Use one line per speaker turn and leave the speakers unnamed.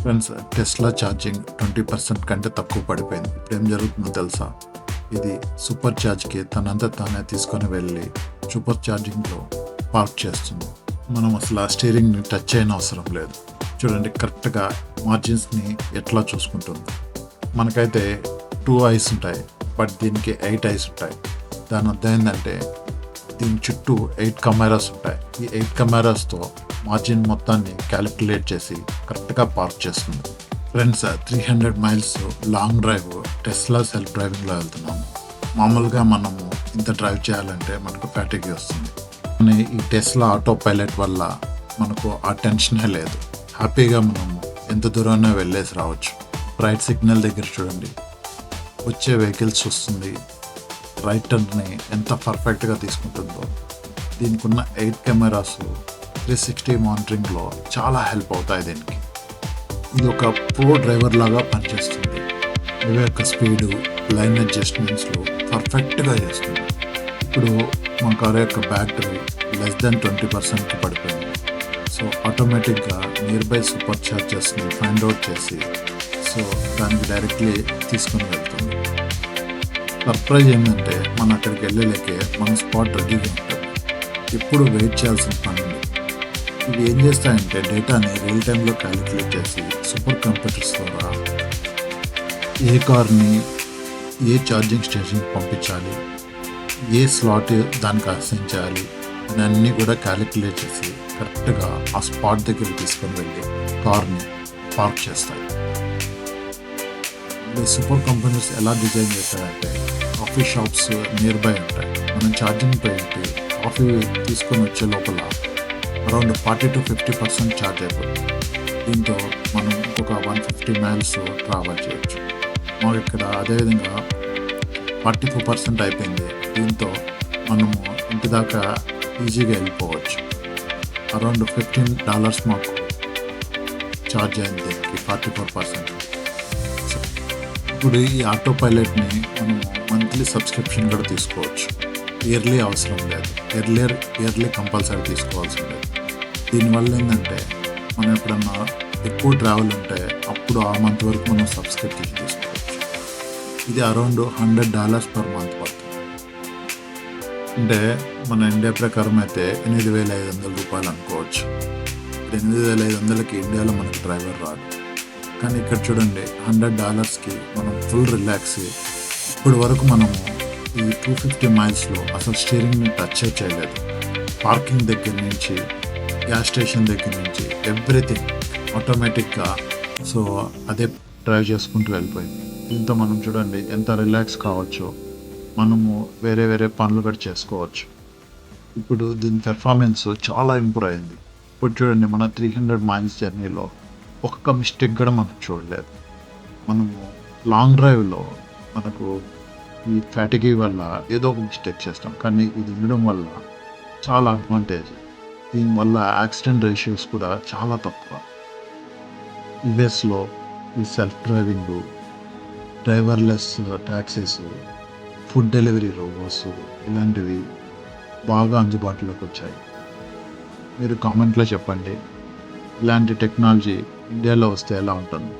Friends Tesla charging twenty percent కంటే తక్కువ పడిపోయింది. ఇప్పుడు ఏం జరుగుతుందో తెలుసా? ఇది సూపర్ ఛార్జ్కి తనంతా తానే తీసుకొని వెళ్ళి సూపర్ ఛార్జింగ్లో పార్క్ చేస్తుంది. మనం అసలు ఆ స్టీరింగ్ని టచ్ అయిన అవసరం లేదు. చూడండి కరెక్ట్గా మార్జిన్స్ని ఎట్లా చూసుకుంటుంది. మనకైతే టూ ఐస్ ఉంటాయి బట్ దీనికి ఎయిట్ ఐస్ ఉంటాయి. దాని అర్థం ఏంటంటే దీని చుట్టూ ఎయిట్ కెమెరాస్ ఉంటాయి. ఈ ఎయిట్ కెమెరాస్తో మార్జిన్ మొత్తాన్ని క్యాలిక్యులేట్ చేసి కరెక్ట్గా పార్క్ చేస్తుంది. Friends three hundred miles long drive Tesla self డ్రైవింగ్లో వెళ్తున్నాము. మామూలుగా మనము ఇంత డ్రైవ్ చేయాలంటే మనకు ఫ్యాటిక్ వస్తుంది. కానీ ఈ టెస్లా ఆటో పైలట్ వల్ల మనకు ఆ టెన్షనే లేదు. హ్యాపీగా మనము ఎంత దూరమైనా వెళ్ళేసి రావచ్చు. రైట్ సిగ్నల్ దగ్గర చూడండి. వచ్చే వెహికల్స్ వస్తుంది. రైట్ టర్న్ని ఎంత పర్ఫెక్ట్గా తీసుకుంటుందో. దీనికి ఉన్న ఎయిట్ కెమెరాస్ త్రీ సిక్స్టీ మానిటరింగ్లో చాలా హెల్ప్ అవుతాయి దీనికి. ఇది ఒక ప్రో డ్రైవర్ లాగా పనిచేస్తుంది. ఇవి యొక్క స్పీడు లైన్ అడ్జస్ట్మెంట్స్లో పర్ఫెక్ట్గా చేస్తుంది. ఇప్పుడు మా కార్ యొక్క బ్యాటరీ లెస్ దెన్ ట్వంటీ పర్సెంట్కి పడిపోయింది. సో ఆటోమేటిక్గా నియర్ బై సూపర్ ఛార్జెస్ని ఫైండ్ అవుట్ చేసి సో దానికి డైరెక్ట్లీ తీసుకుని వెళ్తుంది. సర్ప్రైజ్ ఏంటంటే మనం అక్కడికి వెళ్ళలేకే మన స్పాట్ రెడీగా ఉంటుంది. ఎప్పుడు వెయిట్ చేయాల్సిన పని ఇవి ఏం చేస్తాయంటే డేటాని రియల్ టైంలో క్యాలిక్యులేట్ చేసి సూపర్ కంప్యూటర్స్ ద్వారా ఏ కార్ని ఏ ఛార్జింగ్ స్టేషన్కి పంపించాలి ఏ స్లాట్ దానికి అసైన్ చేయాలి అన్నీ కూడా క్యాలిక్యులేట్ చేసి కరెక్ట్గా ఆ స్పాట్ దగ్గర తీసుకొని వెళ్ళి కార్ని పార్క్ చేస్తాయి. సూపర్ కంపెనీస్ ఎలా డిజైన్ చేశారంటే కాఫీ షాప్స్ నియర్ బై ఉంటాయి. మనం ఛార్జింగ్ పెట్టి కాఫీ తీసుకొని వచ్చే లోపల around forty to fifty percent charge అయిపోతుంది. దీంతో మనం ఒక వన్ ఫిఫ్టీ మైల్స్ ట్రావెల్ చేయొచ్చు. మాకు ఇక్కడ అదేవిధంగా ఫార్టీ ఫోర్ పర్సెంట్ అయిపోయింది. దీంతో మనము ఇంటి దాకా ఈజీగా వెళ్ళిపోవచ్చు. అరౌండ్ ఫిఫ్టీన్ డాలర్స్ మాకు ఛార్జ్ అయింది దీనికి ఫార్టీ ఫోర్ పర్సెంట్. ఇప్పుడు ఈ ఆటో పైలట్ని మనం మంత్లీ సబ్స్క్రిప్షన్ కూడా తీసుకోవచ్చు. ఇయర్లీ అవసరం లేదు. ఎర్లియర్ ఇయర్లీ కంపల్సరీ తీసుకోవాల్సి లేదు దీనివల్ల ఏంటంటే మనం ఎప్పుడన్నా ఎక్కువ ట్రావెల్ ఉంటే అప్పుడు ఆ మంత్ వరకు మనం సబ్స్క్రిప్షన్ తీసుకోవచ్చు ఇది around hundred dollars per month పడుతుంది. అంటే మన ఇండియా ప్రకారం అయితే ఎనిమిది వేల ఐదు వందల రూపాయలు అనుకోవచ్చు. ఎనిమిది వేల ఐదు వందలకి ఇండియాలో మనకు డ్రైవర్ రాదు కానీ ఇక్కడ చూడండి హండ్రెడ్ డాలర్స్కి మనం ఫుల్ రిలాక్స్ ఇప్పటి వరకు మనము ఈ టూ ఫిఫ్టీ మైల్స్లో అసలు స్టీరింగ్ని టచ్ చేయలేదు. పార్కింగ్ దగ్గర నుంచి గ్యాస్ స్టేషన్ దగ్గర నుంచి ఎవ్రీథింగ్ ఆటోమేటిక్గా సో అదే డ్రైవ్ చేసుకుంటూ వెళ్ళిపోయింది. దీంతో మనం చూడండి ఎంత రిలాక్స్ కావచ్చో. మనము వేరే వేరే పనులు కూడా చేసుకోవచ్చు. ఇప్పుడు దీని పెర్ఫార్మెన్స్ చాలా ఇంప్రూవ్ అయింది. ఇప్పుడు చూడండి మన త్రీ హండ్రెడ్ మైల్స్ జర్నీలో ఒక్క మిస్టేక్ కూడా మనం చూడలేదు. మనము లాంగ్ డ్రైవ్లో మనకు ఈ ఫ్యాటిగీ వల్ల ఏదో ఒక మిస్టేక్ చేస్తాం. కానీ ఇది ఉండడం వల్ల చాలా అడ్వాంటేజ్ దీనివల్ల యాక్సిడెంట్ రేషియోస్ కూడా చాలా తక్కువ. యుఎస్లో ఈ self driving driverless taxis food delivery robots ఇలాంటివి బాగా అందుబాటులోకి వచ్చాయి. మీరు కామెంట్లో చెప్పండి. ఇలాంటి టెక్నాలజీ ఇండియాలో వస్తే ఎలా ఉంటుంది?